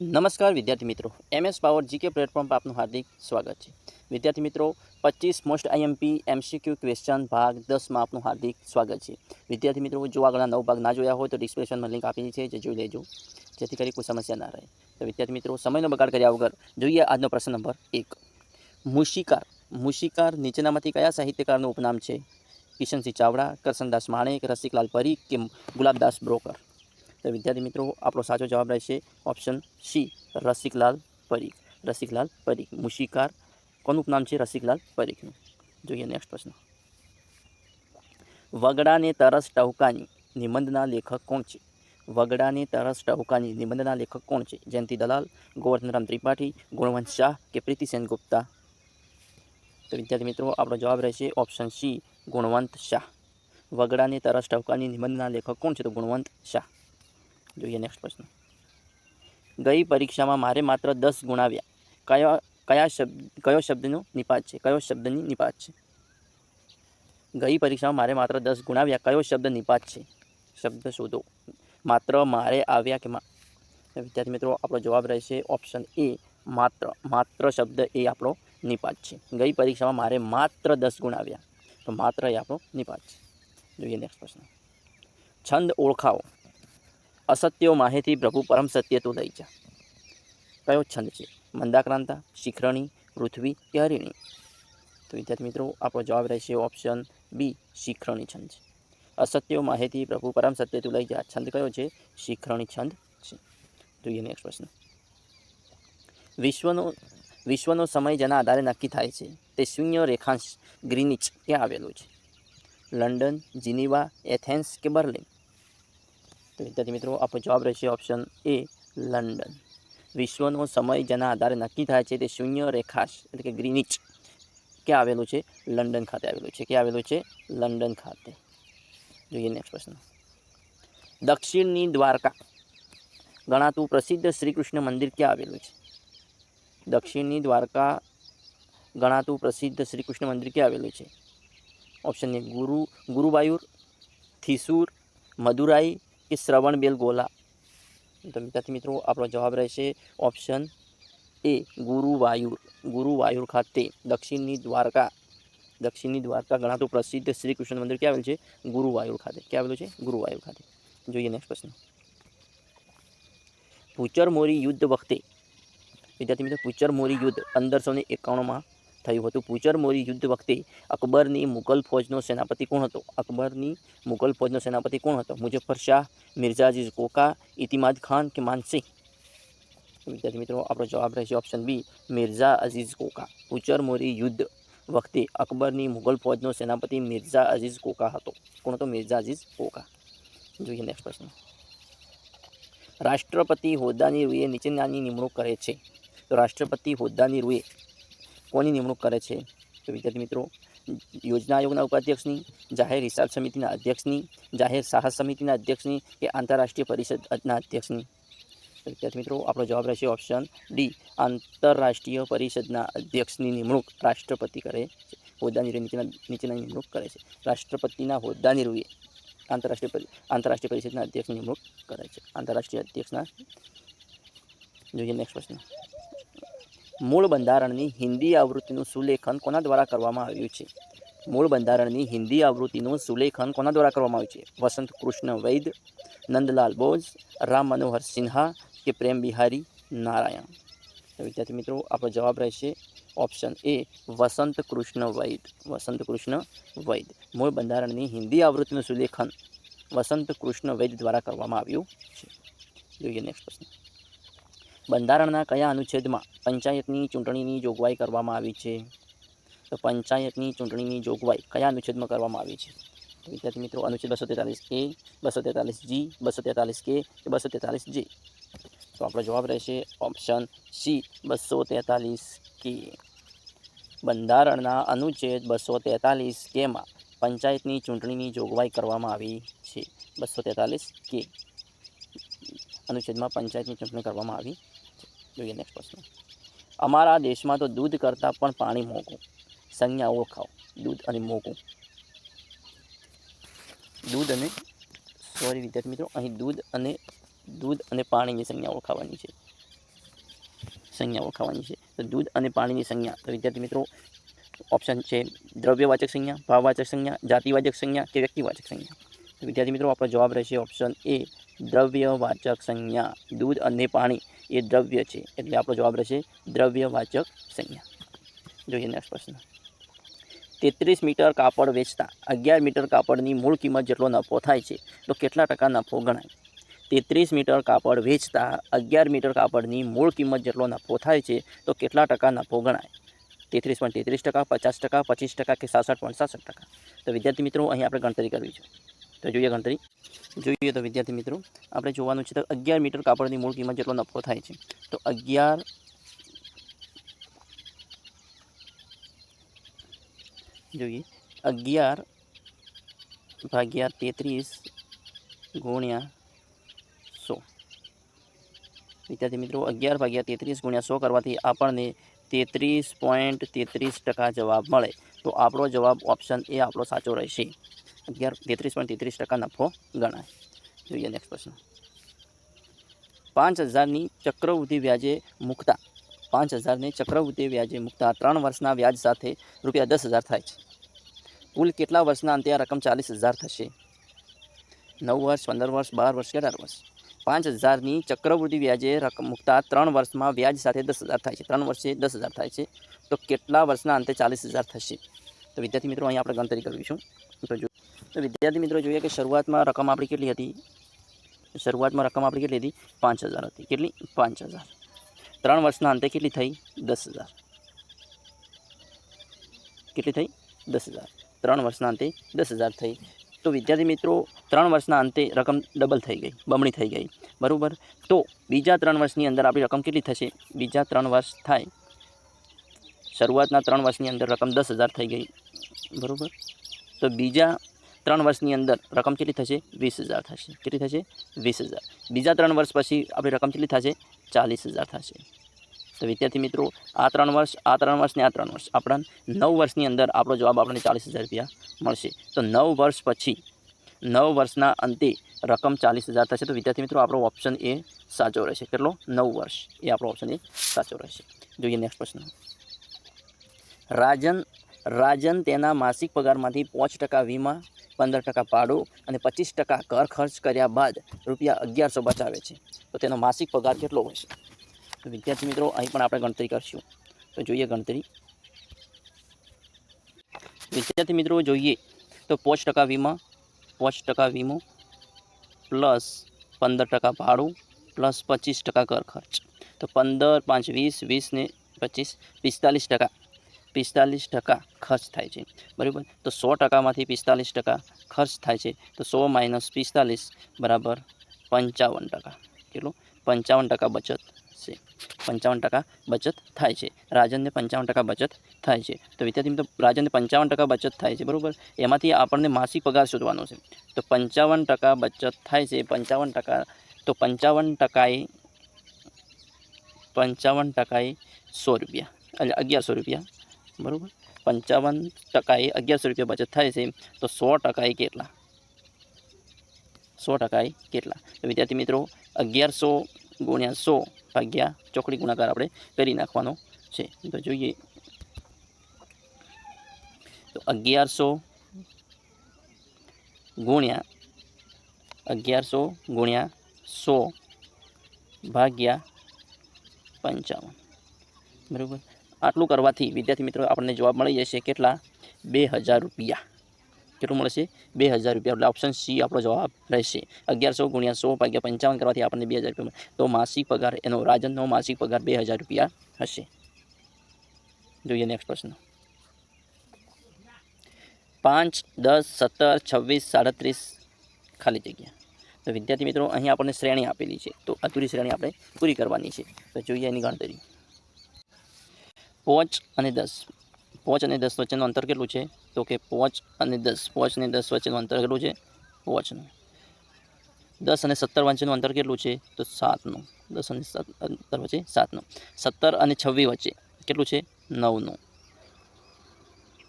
નમસ્કાર વિદ્યાર્થી મિત્રો. એમએસ પાવર જીકે પ્લેટફોર્મ પર આપનું હાર્દિક સ્વાગત છે. વિદ્યાર્થી મિત્રો, પચીસ મોસ્ટ આઈએમપી એમસીક્યુ ક્વેશ્ચન ભાગ દસમાં આપનું હાર્દિક સ્વાગત છે. વિદ્યાર્થી મિત્રો, જો આગળના નવ ભાગ ના જોયા હોય તો ડિસ્ક્રિપ્શનમાં લિંક આપેલી છે, જે જોઈ લેજો, જેથી કરી કોઈ સમસ્યા ના રહે. તો વિદ્યાર્થી મિત્રો, સમયનો બગાડ કર્યા વગર જોઈએ આજનો પ્રશ્ન નંબર એક. મુશિકાર મુશિકાર નીચેનામાંથી કયા સાહિત્યકારનું ઉપનામ છે? કિશનસિંહ ચાવડા કરસનદાસ માણેક, રસિકલાલ પરીખ કે ગુલાબદાસ બ્રોકર? તો વિદ્યાર્થી મિત્રો, આપણો સાચો જવાબ રહેશે ઓપ્શન સી રસિકલાલ પરીખ. રસિકલાલ પરીખ. મુશિકાર. કોનું ઉપનામ છે રસિકલાલ પરીખનું? જોઈએ નેક્સ્ટ પ્રશ્ન. વગડાને તરસ ટહુકાની નિબંધના લેખક કોણ છે? વગડાને તરસ ટહુકાની નિબંધના લેખક કોણ છે? જયંતિ દલાલ ગોવર્ધનરામ ત્રિપાઠી, ગુણવંત શાહ કે પ્રીતિસેન ગુપ્તા? તો વિદ્યાર્થી મિત્રો, આપણો જવાબ રહેશે ઓપ્શન સી ગુણવંત શાહ. વગડાને તરસ ટહુકાની નિબંધના લેખક કોણ છે? તો ગુણવંત શાહ. જોઈએ નેક્સ્ટ પ્રશ્ન. ગઈ પરીક્ષામાં મારે માત્ર દસ ગુણાવ્યા કયા કયા શબ્દ, કયો શબ્દનો નિપાત છે? કયો શબ્દની નિપાત છે? ગઈ પરીક્ષામાં મારે માત્ર દસ ગુણાવ્યા કયો શબ્દ નિપાત છે? શબ્દ શોધો. માત્ર મારે આવ્યા કે વિદ્યાર્થી મિત્રો, આપણો જવાબ રહેશે ઓપ્શન એ માત્ર માત્ર શબ્દ એ આપણો નિપાત છે. ગઈ પરીક્ષામાં મારે માત્ર દસ ગુણ આવ્યા. તો માત્ર એ આપણો નિપાત છે. જોઈએ નેક્સ્ટ પ્રશ્ન. છંદ ઓળખાવો. અસત્યો માહિતી પ્રભુ પરમ સત્ય તો લઈ જા. કયો છંદ છે? મંદાક્રાંતા, શિખરણી, પૃથ્વી કે હરિણી? તો વિદ્યાર્થી મિત્રો, આપણો જવાબ રહેશે ઓપ્શન બી શિખરણી છંદ છે. અસત્યો માહિતી પ્રભુ પરમ સત્ય તું લઈ જા. છંદ કયો છે? શિખરણી છંદ છે. જોઈએ નેક્સ્ટ પ્રશ્ન. વિશ્વનો વિશ્વનો સમય જેના આધારે નક્કી થાય છે, તે શૂન્ય રેખાંશ ગ્રીનિચ ક્યાં આવેલું છે. લંડન, જીનીવા, એથેન્સ કે બર્લિન? વિદ્યાર્થી મિત્રો, આપણો જવાબ રહેશે ઓપ્શન એ લંડન. વિશ્વનો સમય જેના આધારે નક્કી થાય છે તે શૂન્ય રેખાશ, એટલે કે ગ્રીનિચ, ક્યાં આવેલું છે? લંડન ખાતે આવેલું છે. ક્યાં આવેલું છે? લંડન ખાતે. જોઈએ નેક્સ્ટ પ્રશ્ન. દક્ષિણની દ્વારકા. ગણાતું પ્રસિદ્ધ શ્રી કૃષ્ણ મંદિર ક્યાં આવેલું છે? દક્ષિણની દ્વારકા ગણાતું પ્રસિદ્ધ શ્રી કૃષ્ણ મંદિર ક્યાં આવેલું છે? ઓપ્શન એ ગુરુ, ગુરુવાયુર, થિસુર, મદુરાઈ કે શ્રવણ બેલ ગોલા. તો વિદ્યાર્થી મિત્રો, આપણો જવાબ રહેશે ઓપ્શન એ ગુરુવાયુર ગુરુવાયુર ખાતે દક્ષિણની દ્વારકા દક્ષિણની દ્વારકા ગણાતું પ્રસિદ્ધ શ્રી કૃષ્ણ મંદિર ક્યાં આવેલું છે? ગુરુવાયુર ખાતે. ક્યાં આવેલું છે? ગુરુવાયુર ખાતે. જોઈએ નેક્સ્ટ પ્રશ્ન. ભૂચર મોરી યુદ્ધ વખતે. વિદ્યાર્થી મિત્રો ભૂચર મોરી યુદ્ધ પંદરસો ને એકાણુંમાં થયું હતું. પુચરમોરી મોરી યુદ્ધ વખતે અકબરની મુઘલ ફૌજનો સેનાપતિ કોણ હતો? અકબરની મુઘલ ફૌજનો સેનાપતિ કોણ હતો? મુઝફ્ફર શાહ મિર્ઝા અજીઝ કોકા, ઇતિમાદ ખાન કે માનસિંહ વિદ્યાર્થી મિત્રો, આપણો જવાબ રહેશે ઓપ્શન બી મિર્ઝા અઝીઝ કોકા. પુચરમોરી મોરી યુદ્ધ વખતે અકબરની મુઘલ ફૌજનો સેનાપતિ મિર્ઝા અઝીઝ કોકા હતો. કોણ હતો? મિર્ઝા અઝીઝ કોકા. જોઈએ નેક્સ્ટ પ્રશ્ન. રાષ્ટ્રપતિ હોદ્દાની રૂએ નીચેનાની નિમણૂક કરે છે. તો રાષ્ટ્રપતિ હોદ્દાની રૂએ કોની નિમણૂક કરે છે? તો વિદ્યાર્થી મિત્રો, યોજના આયોગના ઉપાધ્યક્ષની, જાહેર હિસાબ સમિતિના અધ્યક્ષની, જાહેર સાહસ સમિતિના અધ્યક્ષની કે આંતરરાષ્ટ્રીય પરિષદના અધ્યક્ષની? વિદ્યાર્થી મિત્રો, આપણો જવાબ રહેશે ઓપ્શન ડી, આંતરરાષ્ટ્રીય પરિષદના અધ્યક્ષની નિમણૂક રાષ્ટ્રપતિ કરે છે. હોદ્દાની નીચેના નીચેના નિમણૂક કરે છે. રાષ્ટ્રપતિના હોદ્દાની રૂએ આંતરરાષ્ટ્રીય આંતરરાષ્ટ્રીય પરિષદના અધ્યક્ષની નિમણૂક કરે છે. આંતરરાષ્ટ્રીય અધ્યક્ષના, જોઈએ નેક્સ્ટ પ્રશ્ન. મૂળ બંધારણની હિન્દી આવૃત્તિનું સુલેખન કોના દ્વારા કરવામાં આવ્યું છે? મૂળ બંધારણની હિન્દી આવૃત્તિનું સુલેખન કોના દ્વારા કરવામાં આવ્યું છે? વસંત કૃષ્ણ વૈદ, નંદલાલ બોઝ, રામ મનોહર સિન્હા કે પ્રેમ બિહારી નારાયણ? વિદ્યાર્થી મિત્રો, આપણો જવાબ રહેશે ઓપ્શન એ વસંત કૃષ્ણ વૈદ. વસંત કૃષ્ણ વૈદ. મૂળ બંધારણની હિન્દી આવૃત્તિનું સુલેખન વસંત કૃષ્ણ વૈદ દ્વારા કરવામાં આવ્યું છે. જોઈએ નેક્સ્ટ પ્રશ્ન. બંધારણના કયા અનુચ્છેદમાં પંચાયતની ચૂંટણીની જોગવાઈ કરવામાં આવી છે? તો પંચાયતની ચૂંટણીની જોગવાઈ કયા અનુચ્છેદમાં કરવામાં આવી છે? વિદ્યાર્થી મિત્રો, અનુચ્છેદ બસો તેતાલીસ એ, બસો તેતાલીસ જી, બસો તેતાલીસ કે કે બસો તેતાલીસ જે? તો આપણો જવાબ રહેશે ઓપ્શન સી, બસો તેતાલીસ કે. બંધારણના અનુચ્છેદ બસો તેતાલીસ કેમાં પંચાયતની ચૂંટણીની જોગવાઈ કરવામાં આવી છે. બસો તેતાલીસ કે. અનુચ્છેદમાં પંચાયતની ચૂંટણી કરવામાં આવી જોઈએ નેક્સ્ટ પ્રશ્ન. અમારા દેશમાં તો દૂધ કરતાં પણ પાણી મોંઘું. સંજ્ઞા ઓળખાવો દૂધ અને મોંઘું. દૂધ અને સોરી વિદ્યાર્થી મિત્રો, અહીં દૂધ અને દૂધ અને પાણીની સંજ્ઞા ઓળખાવાની છે. સંજ્ઞા ઓળખાવાની છે. તો દૂધ અને પાણીની સંજ્ઞા. તો વિદ્યાર્થી મિત્રો ઓપ્શન છે દ્રવ્યવાચક સંજ્ઞા, ભાવવાચક સંજ્ઞા, જાતિવાચક સંજ્ઞા કે વ્યક્તિવાચક સંજ્ઞા. વિદ્યાર્થી મિત્રો, આપણો જવાબ રહેશે ઓપ્શન એ દ્રવ્યવાચક સંજ્ઞા. દૂધ અને પાણી. એ દ્રવ્ય છે. એટલે આપણો જવાબ રહેશે દ્રવ્યવાચક સંજ્ઞા. જોઈએ નેક્સ્ટ પ્રશ્ન. તેત્રીસ મીટર કાપડ વેચતા અગિયાર મીટર કાપડની મૂળ કિંમત જેટલો નફો થાય છે, તો કેટલા ટકા નફો ગણાય? તેત્રીસ મીટર કાપડ વેચતા અગિયાર મીટર કાપડની મૂળ કિંમત જેટલો નફો થાય છે, તો કેટલા ટકા નફો ગણાય? તેત્રીસ પોઈન્ટ તેત્રીસ ટકા, પચાસ ટકા, પચીસ ટકા કે સાસઠ પોઈન્ટ સાસઠ ટકા? તો વિદ્યાર્થી મિત્રો, અહીં આપણે ગણતરી કરવી છે. તો જોઈએ ગણતરી. જોઈએ તો વિદ્યાર્થી મિત્રો, આપણે જોવાનું છે તો અગિયાર મીટર કાપડની મૂળ કિંમત જેટલો નફો થાય છે. તો અગિયાર જોઈએ, અગિયાર ભાગ્યા તેત્રીસ ગુણ્યા સો. વિદ્યાર્થી મિત્રો, અગિયાર ભાગ્યા તેત્રીસ ગુણ્યા સો કરવાથી આપણને તેત્રીસ પોઈન્ટ તેત્રીસ ટકા જવાબ મળે. તો આપણો જવાબ ઓપ્શન એ આપણો સાચો રહેશે. અગિયાર, તેત્રીસ પોઈન્ટ તેત્રીસ ટકા નફો ગણાય. જોઈએ નેક્સ્ટ પ્રશ્ન. પાંચ હજારની ચક્રવૃદ્ધિ વ્યાજે મૂકતા. પાંચ હજારને ચક્રવૃદ્ધિ વ્યાજે મૂકતા. ત્રણ વર્ષના વ્યાજ સાથે રૂપિયા દસ હજાર થાય છે. કુલ કેટલા વર્ષના અંતે આ રકમ ચાલીસ હજાર થશે? નવ વર્ષ, પંદર વર્ષ, બાર વર્ષ કે અઢાર વર્ષ? પાંચ હજારની ચક્રવૃદ્ધિ વ્યાજે રકમ મૂકતા ત્રણ વર્ષમાં વ્યાજ સાથે દસ હજાર થાય છે. ત્રણ વર્ષે દસ હજાર થાય છે. તો કેટલા વર્ષના અંતે ચાલીસ હજાર થશે? તો વિદ્યાર્થી મિત્રો, અહીં આપણે ગણતરી કરવીશું તો જો વિદ્યાર્થી મિત્રો જોઈએ કે શરૂઆતમાં રકમ આપણી કેટલી હતી? શરૂઆતમાં રકમ આપણી કેટલી હતી? પાંચ હજાર હતી. કેટલી? પાંચ હજાર. ત્રણ વર્ષના અંતે કેટલી થઈ? દસ હજાર. કેટલી થઈ? દસ હજાર. ત્રણ વર્ષના અંતે દસ હજાર થઈ. તો વિદ્યાર્થી મિત્રો, ત્રણ વર્ષના અંતે રકમ ડબલ થઈ ગઈ, બમણી થઈ ગઈ. બરાબર? તો બીજા ત્રણ વર્ષની અંદર આપણી રકમ કેટલી થશે? બીજા ત્રણ વર્ષ થાય. શરૂઆતના ત્રણ વર્ષની અંદર રકમ દસ હજાર થઈ ગઈ. બરાબર? તો બીજા ત્રણ વર્ષની અંદર રકમ કેટલી થશે? વીસ હજાર થશે. કેટલી થશે? વીસ હજાર. બીજા ત્રણ વર્ષ પછી આપણી રકમ કેટલી થશે? ચાલીસ હજાર થશે. તો વિદ્યાર્થી મિત્રો, આ ત્રણ વર્ષ, આ ત્રણ વર્ષ ને આ ત્રણ વર્ષ આપણા નવ વર્ષની અંદર આપણો જવાબ આપણને ચાલીસ હજાર રૂપિયા મળશે. તો નવ વર્ષ પછી, નવ વર્ષના અંતે રકમ ચાલીસ હજાર થશે. તો વિદ્યાર્થી મિત્રો, આપણો ઓપ્શન એ સાચો રહેશે. કેટલો? નવ વર્ષ. એ આપણો ઓપ્શન એ સાચો રહેશે. જોઈએ નેક્સ્ટ પ્રશ્ન. રાજન રાજન તેના માસિક પગારમાંથી પાંચ ટકા વીમા પંદર ટકા ભાડું અને પચીસ ટકા કર ખર્ચ કર્યા બાદ રૂપિયા અગિયારસો બચાવે છે. તો તેનો માસિક પગાર કેટલો હશે તો વિદ્યાર્થી મિત્રો, અહીં પણ આપણે ગણતરી કરશું. તો જોઈએ ગણતરી. વિદ્યાર્થી મિત્રો, જોઈએ. તો પાંચ ટકા વીમા, પાંચ ટકા વીમો, પ્લસ પંદર ટકા ભાડું, પ્લસ પચીસ ટકા કર ખર્ચ. તો પંદર, પાંચ, વીસ વીસ ને પચીસ, પિસ્તાલીસ ટકા. પિસ્તાલીસ ટકા ખર્ચ થાય છે. બરાબર? તો સો ટકામાંથી પિસ્તાલીસ ટકા ખર્ચ થાય છે. તો સો માઇનસ પિસ્તાલીસ બરાબર પંચાવન ટકા. કેટલું? પંચાવન ટકા બચત છે. પંચાવન ટકા બચત થાય છે. રાજનને પંચાવન ટકા બચત થાય છે. તો વિદ્યાર્થી મિત્રો, રાજનને પંચાવન ટકા બચત થાય છે, બરાબર? એમાંથી આપણને માસિક પગાર શોધવાનો છે. તો પંચાવન ટકા બચત થાય છે, પંચાવન ટકા તો પંચાવન ટકાએ પંચાવન ટકાએ સો રૂપિયા. એટલે અગિયારસો રૂપિયા બરાબર? પંચાવન ટકાએ અગિયારસો રૂપિયા બચત થાય છે. તો સો ટકાએ કેટલા? સો ટકાએ કેટલા? તો વિદ્યાર્થી મિત્રો, અગિયારસો ગુણ્યા સો ભાગ્યા ચોકડી ગુણાકાર આપણે કરી નાખવાનો છે. તો જોઈએ. તો અગિયારસો ગુણ્યા અગિયારસો ગુણ્યા સો ભાગ્યા પંચાવન. બરાબર? આટલું કરવાથી વિદ્યાર્થી મિત્રો આપણને જવાબ મળી જશે કેટલા? બે હજાર રૂપિયા. કેટલું મળશે? બે હજાર રૂપિયા. એટલે ઓપ્શન સી આપણો જવાબ રહેશે. અગિયારસો ગુણ્યા સો ભાગ્યા પંચાવન કરવાથી આપણને બે હજાર રૂપિયા તો માસિક પગાર, એનો રાજનનો માસિક પગાર બે હજાર રૂપિયા હશે. જોઈએ નેક્સ્ટ પ્રશ્ન. પાંચ, દસ, સત્તર, છવ્વીસ, સાડત્રીસ ખાલી જગ્યા. તો વિદ્યાર્થી મિત્રો, અહીં આપણને શ્રેણી આપેલી છે. તો અધૂરી શ્રેણી આપણે પૂરી કરવાની છે. તો જોઈએ એની ગણતરી. પાંચ અને દસ. પાંચ અને દસ વચ્ચેનું અંતર કેટલું છે? તો કે પાંચ અને દસ. પાંચ અને દસ વચ્ચેનું અંતર કેટલું છે? પાંચનું. દસ અને સત્તર વચ્ચેનું અંતર કેટલું છે? તો સાતનું. દસ અને સાત અંતર વચ્ચે સાતનું. સત્તર અને છવ્વીસ વચ્ચે કેટલું છે? નવનું.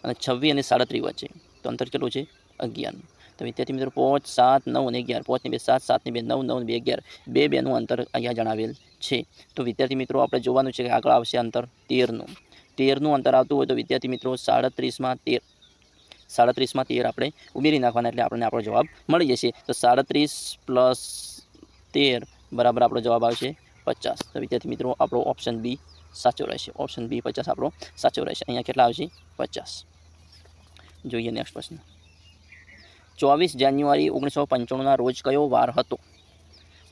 અને છવ્વીસ અને સાડત્રીસ વચ્ચે. તો અંતર કેટલું છે? અગિયારનું. તો વિદ્યાર્થી મિત્રો, પાંચ, સાત, નવ અને અગિયાર. પાંચની બે, સાત સાતની બે, નવ નવ બે, અગિયાર. બે, બેનું અંતર અહીંયા જણાવેલ છે. તો વિદ્યાર્થી મિત્રો, આપણે જોવાનું છે કે આગળ આવશે અંતર તેરનું. તેરનું અંતર આવતું હોય તો વિદ્યાર્થી મિત્રો સાડત્રીસમાં તેર સાડત્રીસમાં તેર આપણે ઉમેરી નાખવાના એટલે આપણને આપણો જવાબ મળી જશે. તો સાડત્રીસ પ્લસ તેર બરાબર આપણો જવાબ આવશે પચાસ. તો વિદ્યાર્થી મિત્રો આપણો ઓપ્શન બી સાચો રહેશે. ઓપ્શન બી પચાસ આપણો સાચો રહેશે. અહીંયા કેટલા આવશે? પચાસ. જોઈએ નેક્સ્ટ પ્રશ્ન. ચોવીસ જાન્યુઆરી ઓગણીસો પંચાણુંના રોજ કયો વાર હતો?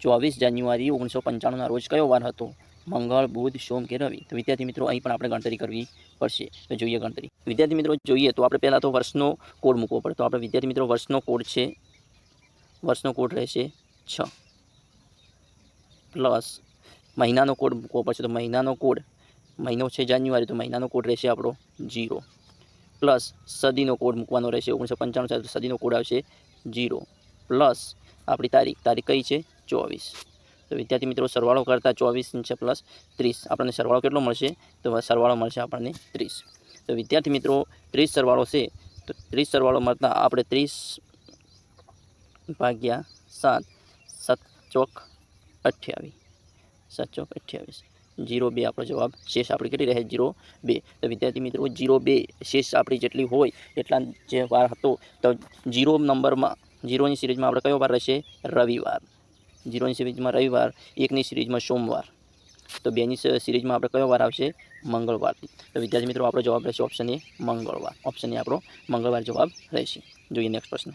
ચોવીસ જાન્યુઆરી ઓગણીસો પંચાણુંના રોજ કયો વાર હતો? મંગળ, બુધ, સોમ કે રવિ. તો વિદ્યાર્થી મિત્રો, અહીં પણ આપણે ગણતરી કરવી પડશે. તો જોઈએ ગણતરી. વિદ્યાર્થી મિત્રો, જોઈએ તો આપણે પહેલાં તો વર્ષનો કોડ મૂકવો પડે. તો આપણે વિદ્યાર્થી મિત્રો, વર્ષનો કોડ છે. વર્ષનો કોડ રહેશે છ. પ્લસ મહિનાનો કોડ મૂકવો પડશે. તો મહિનાનો કોડ મહિનો છે જાન્યુઆરી, તો મહિનાનો કોડ રહેશે આપણો જીરો પ્લસ સદીનો કોડ મૂકવાનો રહેશે, ઓગણીસો પંચાણું સદીનો કોડ આવશે જીરો પ્લસ આપણી તારીખ. તારીખ કઈ છે? ચોવીસ. તો વિદ્યાર્થી મિત્રો, સરવાળો કરતાં ચોવીસ છે પ્લસ ત્રીસ. આપણને સરવાળો કેટલો મળશે? તો સરવાળો મળશે આપણને ત્રીસ. તો વિદ્યાર્થી મિત્રો, ત્રીસ સરવાળો છે, તો ત્રીસ સરવાળો મળતા આપણે ત્રીસ ભાગ્યા સાત સાત ચોક અઠ્યાવીસ. સાત ચોક અઠ્યાવીસ. જીરો બે આપણો જવાબ શેષ આપણી કેટલી રહે? જીરો બે. તો વિદ્યાર્થી મિત્રો, જીરો બે શેષ આપણી જેટલી હોય એટલા જે વાર હતો, તો જીરો નંબરમાં, જીરોની સિરીઝમાં આપણે કયો વાર રહેશે? રવિવાર. જીરોની સિરીઝમાં રવિવાર, એકની સિરીઝમાં સોમવાર. તો બેની સિરીઝમાં આપણે કયો વાર આવશે? મંગળવાર. તો વિદ્યાર્થી મિત્રો, આપણો જવાબ રહેશે ઓપ્શન એ મંગળવાર. ઓપ્શન એ આપણો મંગળવાર જવાબ રહેશે. જોઈએ નેક્સ્ટ પ્રશ્ન.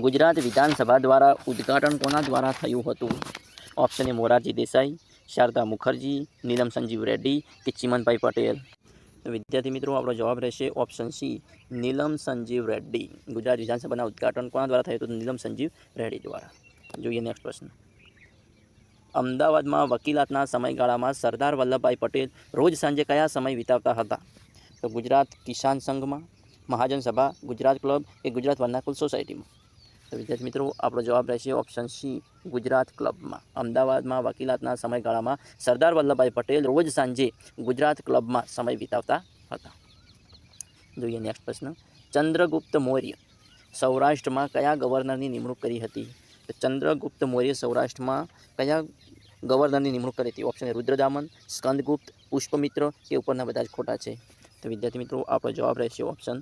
ગુજરાત વિધાનસભા દ્વારા ઉદ્ઘાટન કોના દ્વારા થયું હતું? ઓપ્શન એ મોરારજી દેસાઈ, શારદા મુખર્જી, નીલમ સંજીવ રેડ્ડી કે ચિમનભાઈ પટેલ? વિદ્યાર્થી મિત્રો, આપણો જવાબ રહેશે ઓપ્શન સી, નીલમ સંજીવ રેડ્ડી. ગુજરાત વિધાનસભાના ઉદ્ઘાટન કોના દ્વારા થયું હતું? નીલમ સંજીવ રેડ્ડી દ્વારા. જોઈએ નેક્સ્ટ પ્રશ્ન. અમદાવાદમાં વકીલાતના સમયગાળામાં સરદાર વલ્લભભાઈ પટેલ રોજ સાંજે કયા સમય વિતાવતા હતા? તો ગુજરાત કિસાન સંઘમાં, મહાજન સભા, ગુજરાત ક્લબ કે ગુજરાત વર્નાકુલ સોસાયટીમાં? તો વિદ્યાર્થી મિત્રો, આપણો જવાબ રહેશે ઓપ્શન સી ગુજરાત ક્લબમાં. અમદાવાદમાં વકીલાતના સમયગાળામાં સરદાર વલ્લભભાઈ પટેલ રોજ સાંજે ગુજરાત ક્લબમાં સમય વિતાવતા હતા. જોઈએ નેક્સ્ટ પ્રશ્ન. ચંદ્રગુપ્ત મૌર્ય સૌરાષ્ટ્રમાં કયા ગવર્નરની નિમણૂક કરી હતી? ચંદ્રગુપ્ત મૌર્ય સૌરાષ્ટ્રમાં કયા ગવર્નરની નિમણૂક કરી હતી? ઓપ્શન એ રુદ્રદામન, સ્કંદગુપ્ત, પુષ્પમિત્ર કે ઉપરના બધા જ ખોટા છે? તો વિદ્યાર્થી મિત્રો, આપણો જવાબ રહેશે ઓપ્શન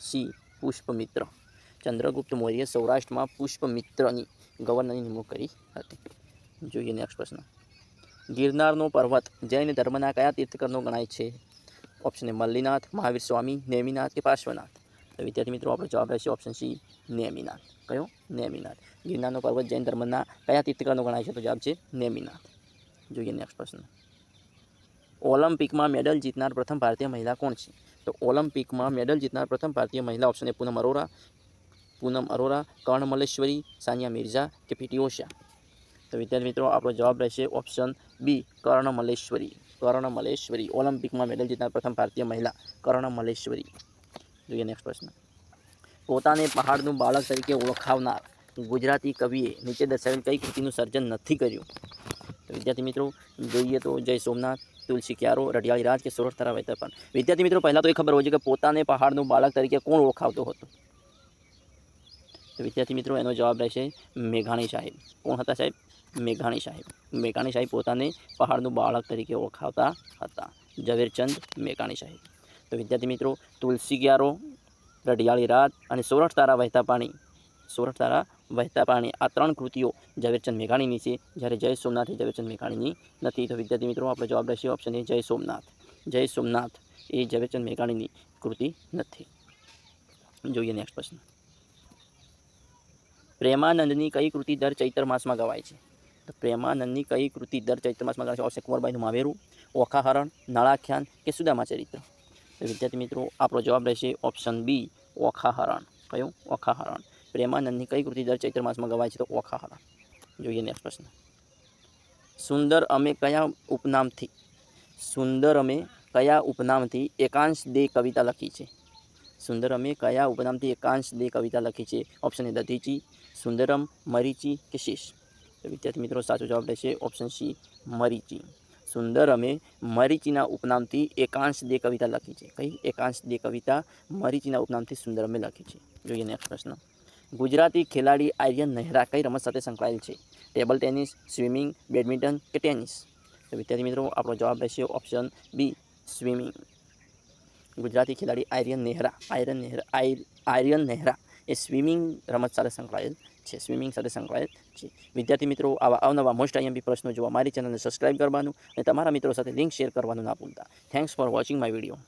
સી પુષ્પમિત્ર. ચંદ્રગુપ્ત મૌર્ય સૌરાષ્ટ્રમાં પુષ્પમિત્રની ગવર્નરની નિમણૂક કરી હતી. જોઈએ નેક્સ્ટ પ્રશ્ન. ગિરનારનો પર્વત જૈન ધર્મના કયા તીર્થકરનો ગણાય છે? ઓપ્શન એ મલ્લીનાથ, મહાવીર સ્વામી, નેમિનાથ કે પાર્શ્વનાથ? તો વિદ્યાર્થી મિત્રો, આપણો જવાબ રહેશે ઓપ્શન સી નેમિનાથ. કયો? નેમિનાથ. ગિરનારનો પર્વત જૈન ધર્મના કયા તીર્થકરનો ગણાય છે? તો જવાબ છે નેમિનાથ. જોઈએ નેક્સ્ટ પ્રશ્ન. ઓલિમ્પિકમાં મેડલ જીતનાર પ્રથમ ભારતીય મહિલા કોણ છે? તો ઓલિમ્પિકમાં મેડલ જીતનાર પ્રથમ ભારતીય મહિલા ઓપ્શન એ પૂનમ અરોરા પૂનમ અરોરા કર્ણ મલેશ્વરી સાનિયા મિર્ઝા કે પીટી ઓશા તો વિદ્યાર્થી મિત્રો, આપણો જવાબ રહેશે ઓપ્શન બી કર્ણ મલેશ્વરી કર્ણ મલેશ્વરી ઓલિમ્પિકમાં મેડલ જીતનાર પ્રથમ ભારતીય મહિલા કર્ણ મલ્લેશ્વરી જોઈએ નેક્સ્ટ પ્રશ્ન. પોતાને પહાડનું બાળક તરીકે ઓળખાવનાર ગુજરાતી કવિએ નીચે દર્શાવેલ કઈ કૃતિનું સર્જન નથી કર્યું? તો વિદ્યાર્થી મિત્રો, જોઈએ તો જય સોમનાથ, તુલસી ક્યારો, રઢિયાળી રાજ કે સુરત તારા વૈતર પણ વિદ્યાર્થી મિત્રો, પહેલાં તો એ ખબર હોય છે કે પોતાને પહાડનું બાળક તરીકે કોણ ઓળખાવતો હતો? તો વિદ્યાર્થી મિત્રો, એનો જવાબ રહેશે મેઘાણી સાહેબ. કોણ હતા સાહેબ? મેઘાણી સાહેબ. મેઘાણી સાહેબ પોતાને પહાડનું બાળક તરીકે ઓળખાવતા હતા. ઝવેરચંદ મેઘાણી સાહેબ. તો વિદ્યાર્થી મિત્રો, તુલસી ક્યારો, રઢિયાળી રાત અને સોરઠ તારા વહેતા પાણી. સોરઠ તારા વહેતા પાણી. આ ત્રણ કૃતિઓ ઝવેરચંદ મેઘાણીની છે. જ્યારે જય સોમનાથ એ ઝવેરચંદ મેઘાણીની નથી. તો વિદ્યાર્થી મિત્રો, આપણો જવાબ રહેશે ઓપ્શન એ જય સોમનાથ. જય સોમનાથ એ ઝવેરચંદ મેઘાણીની કૃતિ નથી. જોઈએ નેક્સ્ટ પ્રશ્ન. પ્રેમાનંદની કઈ કૃતિ દર ચૈત્ર માસમાં ગવાય છે? તો પ્રેમાનંદની કઈ કૃતિ દર ચૈત્ર માસમાં ગવાય છે? ઓપ્શન કુંવરબાઈનું માવેરું, ઓખાહરણ, નળાખ્યાન કે સુદામા ચરિત્ર? તો વિદ્યાર્થી મિત્રો, આપણો જવાબ રહેશે ઓપ્શન બી ઓખાહરણ. કયું? ઓખાહરણ. પ્રેમાનંદની કઈ કૃતિ દર ચૈત્ર માસમાં ગવાય છે? તો ઓખાહરણ. જોઈએ નેક્સ્ટ પ્રશ્ન. સુંદર અમે કયા ઉપનામથી? સુંદર અમે કયા ઉપનામથી એકાંશ દે કવિતા લખી છે? સુંદર અમે કયા ઉપનામથી એકાંશ દે કવિતા લખી છે? ઓપ્શન એ દધીચી સુંદરમ, મરીચી કે શીશ? વિદ્યાર્થી મિત્રો, સાચો જવાબ રહેશે ઓપ્શન સી મરીચી. સુંદરમે મરીચીના ઉપનામથી એકાંશ દે કવિતા લખી છે. કઈ? એકાંશ દે કવિતા મરીચીના ઉપનામથી સુંદર અમે લખી છે. જોઈએ નેક્સ્ટ પ્રશ્ન. ગુજરાતી ખેલાડી આર્યન નહેરા કઈ રમત સાથે સંકળાયેલ છે? ટેબલ ટેનિસ, સ્વિમિંગ, બેડમિન્ટન કે ટેનિસ? તો વિદ્યાર્થી મિત્રો, આપણો જવાબ રહેશે ઓપ્શન બી, સ્વિમિંગ. ગુજરાતી ખેલાડી આર્યન નેહરા આયરન નેહરા આય- આર્યન નેહરા એ સ્વિમિંગ રમત સાથે સંકળાયેલ છે. સ્વિમિંગ સાથે સંકળાયેલ છે વિદ્યાર્થી મિત્રો, આવા અવનવા મોસ્ટ આઈએમપી પ્રશ્નો જોવા મારી ચેનલને સબસ્ક્રાઇબ કરવાનું અને તમારા મિત્રો સાથે લિંક શેર કરવાનું ના ભૂલતા. Thanks for watching my video